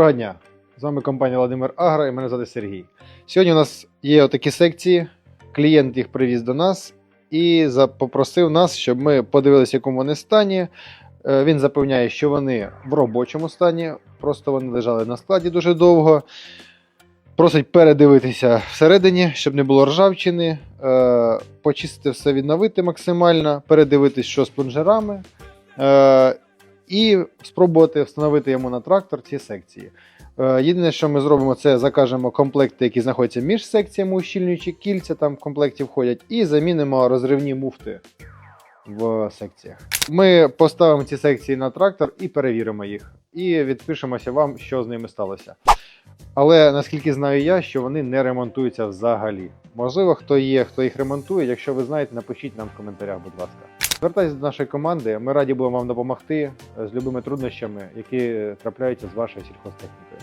Доброго дня! З вами компанія Владимир Агро і мене звати Сергій. Сьогодні у нас є отакі секції. Клієнт їх привіз до нас і попросив нас, щоб ми подивилися, в якому вони стані. Е, Він запевняє, що вони в робочому стані, просто вони лежали на складі дуже довго. Просить передивитися всередині, щоб не було ржавчини, е, почистити все, відновити максимально, передивитись, що з плунжерами, е, і спробувати встановити йому на трактор ці секції. Е, Єдине, що ми зробимо, це закажемо комплекти, які знаходяться між секціями, ущільнюючі кільця там в комплекті входять, і замінимо розривні муфти в секціях. Ми поставимо ці секції на трактор і перевіримо їх. І відпишемося вам, що з ними сталося. Але наскільки знаю я, що вони не ремонтуються взагалі. Можливо, хто є, хто їх ремонтує. Якщо ви знаєте, напишіть нам в коментарях, будь ласка. Звертайтеся до нашої команди. Ми раді будемо вам допомогти е, з любими труднощами, які трапляються з вашою сільхозтехнікою.